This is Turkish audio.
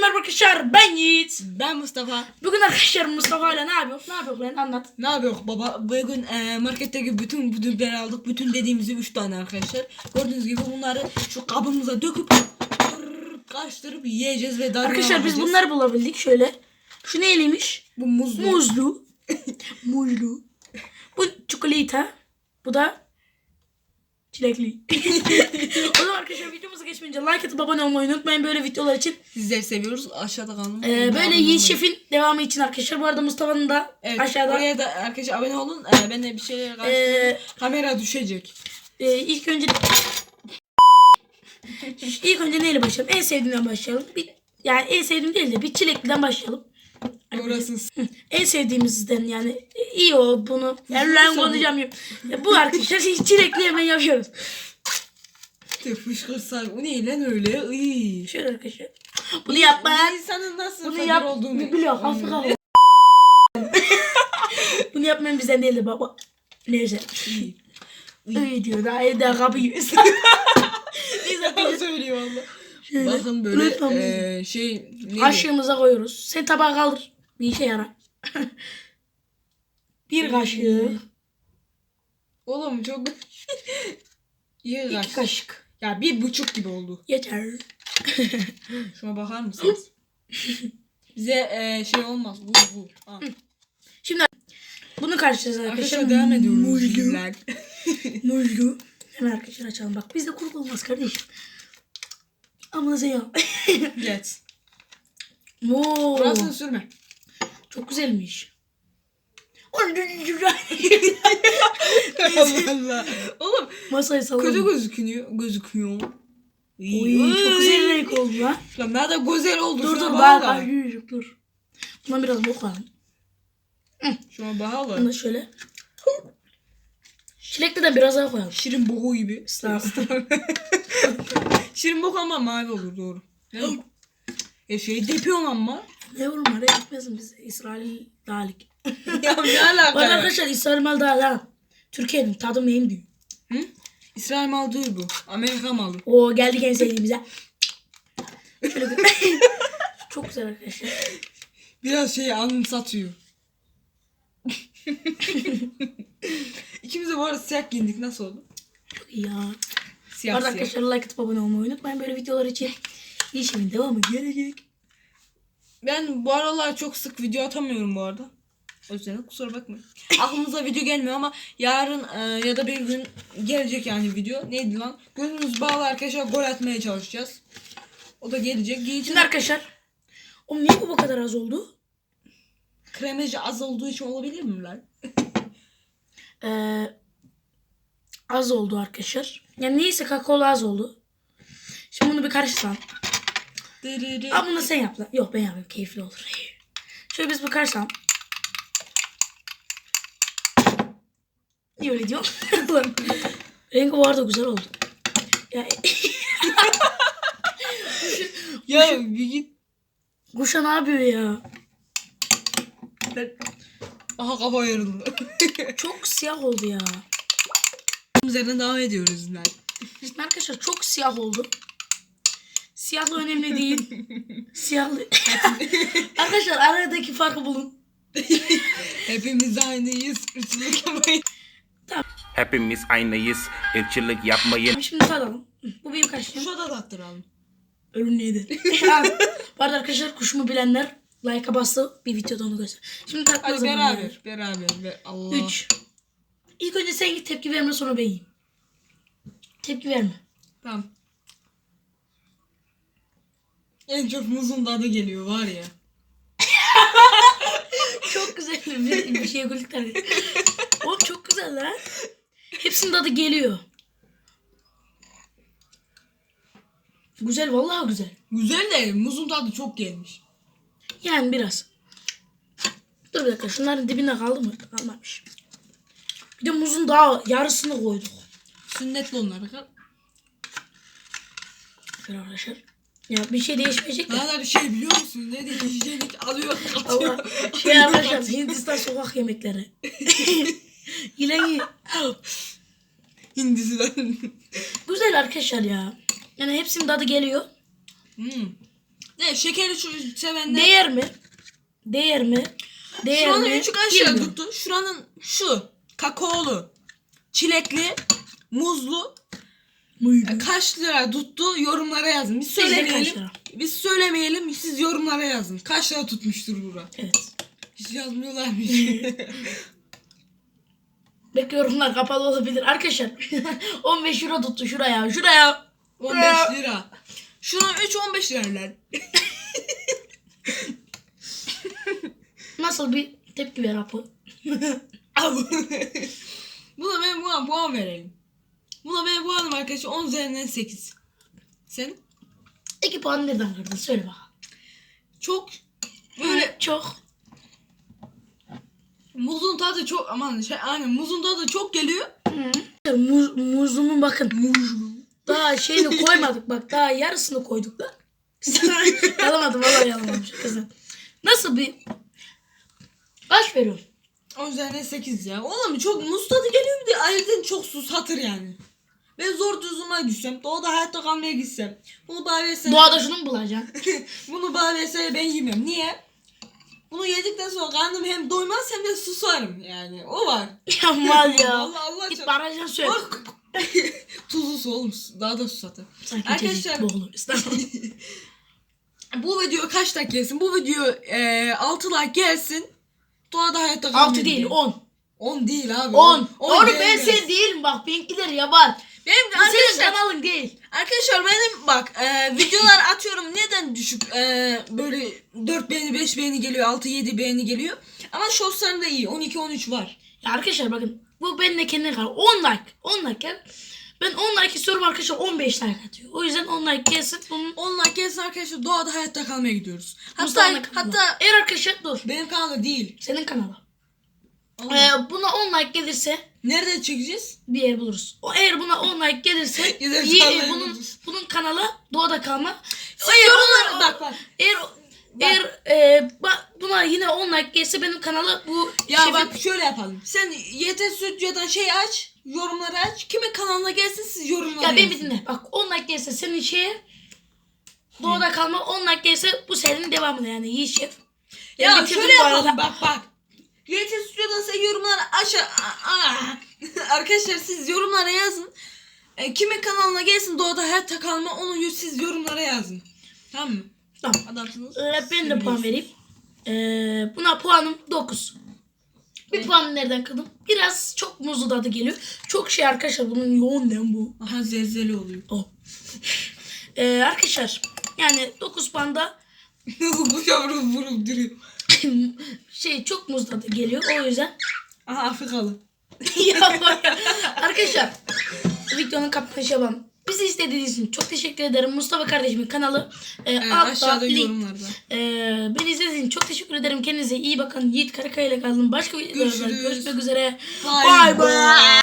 merhaba arkadaşlar ben Yiğit. Ben Mustafa. Bugün arkadaşlar Mustafa ile ne yapıyoruz? Ne yapıyoruz lan anlat. Ne yapıyor baba? Bugün e, marketteki bütün budurları aldık. Bütün dediğimizi 3 tane arkadaşlar. Gördüğünüz gibi bunları şu kabımıza döküp tırr, karıştırıp yiyeceğiz ve darına Arkadaşlar biz bunları bulabildik şöyle. Şu neyliymiş? Bu muzlu. Muzlu. Muzlu. Bu çikolata. Bu da çilekli. o zaman arkadaşlar videomuza geçmeyince like atıp abone olmayı unutmayın böyle videolar için. Sizleri seviyoruz. Aşağıda kalın. Ee, böyle Yiğit Şef'in devamı için arkadaşlar. Bu arada Mustafa'nın da Evet, aşağıda. Oraya da arkadaşlar abone olun. Ee, ben de bir şeyler karıştırıyorum. Ee, Kamera düşecek. Ee, ilk önce ilk önce neyle başlayalım? En sevdiğimden başlayalım. Bir, yani en sevdiğim değil de bir çilekliden başlayalım. Orası En sevdiğimizden yani iyi o bunu. Yani ben konuşacağım. Ya, bu arkadaşlar çilekli hemen yapıyoruz. s**tı fışkırsak. O ne lan öyle? Iy. Şöyle arkadaşlar. Bunu yapmayan insanın nasıl bunu yap olduğunu. biliyor. Afrika o. bunu yapmayan bizden değildir baba. Neyse. İyi. İyi diyor. Daha evde kapıyız. Neyse söylüyor valla. Şöyle Bakın böyle unutmamız- eee şey neydi? Kaşığımıza koyuyoruz. Sen tabağa kaldır. Bir işe yarar. bir kaşık. Oğlum çok iyi iki kaç. kaşık. Ya bir buçuk gibi oldu. Yeter. Şuna bakar mısınız? Bize eee, şey olmaz. Bu bu. Ha. Bunu karıştıracağız arkadaşlar. Arkadaşlar devam ediyoruz. Muzlu. Bizler. Muzlu. Hemen arkadaşlar açalım. Bak bizde kuruk olmaz kardeşim. Ama nasıl ya? Geç. Oo, Burasını sürme. çok güzelmiş. Allah Allah. Oğlum Masayı kötü sallalım. gözüküyor. Gözüküyor. Oy, çok güzel renk oldu lan. Lan nerede güzel oldu. Dur dur bak bak karıştırıcık dur. Bundan biraz bok koyalım. Şuna Bunu da şöyle. Çilekli de biraz daha koyalım. Şirin boku gibi. Sağ Şirin ama mavi olur doğru. E şey depiyon ama. Ne oğlum araya gitmesin biz İsrail dağlık. ya ne alaka? Bak ya? arkadaşlar İsrail mal daha lan. Türkiye'nin tadım neyim diyor. Hı? İsrail malı değil bu. Amerika malı. Oo geldik en sevdiğimize. Şöyle bir- Çok güzel arkadaşlar. Biraz şey anımsatıyor. İkimiz de bu arada siyah giyindik. Nasıl oldu? Çok iyi ya. Siyah arada siyah. arkadaşlar like atıp abone olmayı unutmayın. Böyle videolar için işimin devamı gelecek. Ben bu aralar çok sık video atamıyorum bu arada. O yüzden kusura bakmayın. Aklımıza video gelmiyor ama yarın e, ya da bir gün gelecek yani video. Neydi lan? Gözünüz bağlı arkadaşlar gol atmaya çalışacağız. O da gelecek. Yiğit'in Şimdi arkadaşlar. Oğlum niye bu bu kadar az oldu? kremajı az olduğu için olabilir mi lan? Ee, az oldu arkadaşlar. Yani neyse kakaolu az oldu. Şimdi bunu bir karıştıralım. Aa bunu sen yap lan. Yok ben yapayım keyifli olur. Şöyle biz bir karıştıralım. Niye öyle diyor? Lan. Rengi bu arada güzel oldu. Ya Ya bir git. kuşa ne yapıyor ya? Aha kafa yarıldı. Çok siyah oldu ya. Üzerine devam ediyoruz lan. Şimdi arkadaşlar çok siyah oldu. Siyahlı önemli değil. Siyahlı. arkadaşlar aradaki farkı bulun. Hepimiz aynıyız. Üçlük yamayın. Hepimiz aynıyız. Irkçılık yapmayın. Şimdi tadalım. Bu benim kaşığım. Şurada da attıralım. Ölüm neydi? Bu arada arkadaşlar kuşumu bilenler like'a bastı. Bir videoda onu göster. Şimdi tatlı Hadi beraber. Beraber. Be- Allah. 3. İlk önce sen git tepki verme sonra ben yiyeyim. Tepki verme. Tamam. En çok muzun tadı geliyor var ya. Çok güzel bir, bir şey güldük tabii. Oğlum çok güzel lan. Hepsinin tadı geliyor. Güzel vallahi güzel. Güzel de muzun tadı çok gelmiş. Yani biraz. Dur bir dakika şunların dibinde kaldı mı? Kalmamış. Bir de muzun daha yarısını koyduk. Sünnetli onlar. Bakın. Şöyle arkadaşlar. Ya bir şey değişmeyecek de. Bana bir şey biliyor musun? Ne? Hijyenik alıyor Allah. atıyor. Şey arkadaşlar Hindistan sokak yemekleri. Yine iyi. Hindisi'den. Güzel arkadaşlar ya. Yani hepsinin tadı geliyor. hmm. Ne şekeri şu sevenler. Değer mi? Değer mi? Değer Şuranın mi? üçü kaç lira tuttu? Şuranın şu kakaolu, çilekli, muzlu Buyurun. kaç lira tuttu yorumlara yazın. Biz Sizce kaç söylemeyelim. lira? Biz söylemeyelim. Siz yorumlara yazın. Kaç lira tutmuştur bura? Evet. Hiç yazmıyorlarmış. Belki yorumlar kapalı olabilir. Arkadaşlar 15 euro tuttu şuraya. Şuraya. 15 lira. Şunun 3 15 lira lan. Nasıl bir tepki ver Apo? Buna ben puan, puan verelim. Buna ben puanım arkadaşlar 10 üzerinden 8. Sen? 2 puan nereden kırdın? Söyle bakalım. Çok Böyle çok. muzun tadı çok aman şey aynen muzun tadı çok geliyor. Muz, muzunun bakın. Daha şeyini koymadık bak. Daha yarısını koyduk lan. Yalamadım vallahi yalamamış kızım. Nasıl bir... Kaç veriyorum? 10 üzerinden 8 ya. Oğlum çok muz tadı geliyor bir de ayrıca çok susatır yani. Ben zor düzüme düşsem, doğada hayatta kalmaya gitsem. Bunu versen, Doğada şunu mu bulacaksın? bunu versen ben yemem. Niye? Bunu yedikten sonra karnım hem doymaz hem de susarım yani. O var. ya mal ya. Allah Allah Git çok- barajdan söyle. Bak. Tuzlu su oğlum. Daha da susatır. Arkadaşlar bu video kaç dakika gelsin? Bu video e, 6 like gelsin. Doğada hayatta kalmaya 6 değil gidelim. 10. 10 değil abi. 10. Oğlum ben gelmez. değilim bak. Benimkiler yaban. Benim Bu senin arkadaşlar, kanalın değil. arkadaşlar benim bak e, videolar atıyorum neden düşük e, böyle 4 beğeni 5 beğeni geliyor 6 7 beğeni geliyor. Ama shortslarında iyi 12 13 var. Ya arkadaşlar bakın. Bu benimle kendine kadar. 10 like. 10 like. Ben 10 like istiyorum arkadaşlar 15 like atıyor. O yüzden 10 like gelsin. Bunun 10 like gelsin arkadaşlar doğada hayatta kalmaya gidiyoruz. Hatta Mustafa'nın kanalı. hatta Eğer arkadaşlar dur. benim kanalda değil. Senin kanala. Ee, buna 10 like gelirse Nerede çekeceğiz? bir yer buluruz. O eğer buna 10 like gelirse Güzel iyi, bunun buluruz. bunun kanalı Doğada Kalma. Eğer yorumlara- ona- bak bak. Eğer eğer e, bak buna yine 10 like gelse benim kanalı bu Ya şefin- bak şöyle yapalım. Sen YT Stüdyo'dan şey aç. Yorumları aç. Kimin kanalına gelsin siz yorumlara ya beni bir yazın. dinle. Bak 10 like gelse senin şeye Doğada Kalma 10 like gelse bu serinin devamını yani Yiğit Şef. Ya bitirdim şöyle bu arada. yapalım bak bak. YT Stüdyo'dan sen yorumları aç. Arkadaşlar siz yorumlara yazın. E, kimin kanalına gelsin Doğada Hayatta Kalma onu siz yorumlara yazın. Tamam mı? Tamam. Adamsınız. Ee, ben de puan vereyim. Ee, buna puanım 9. Bir puan nereden kırdım? Biraz çok muzlu tadı geliyor. Çok şey arkadaşlar bunun yoğun nem bu. Aha zelzele oluyor. Oh. Ee, arkadaşlar yani 9 puanda Bu yavrum vurup duruyor. şey çok muz tadı geliyor. O yüzden Aha Afrikalı. Ya ya. arkadaşlar videonun kapanışı yapalım. Bizi izlediğiniz için çok teşekkür ederim. Mustafa kardeşimin kanalı e, Evet, altta aşağıda link. yorumlarda. E, beni izlediğiniz için çok teşekkür ederim. Kendinize iyi bakın. Yiğit Karakaya ile kalın. Başka videolarda görüşmek üzere. Bye. bye.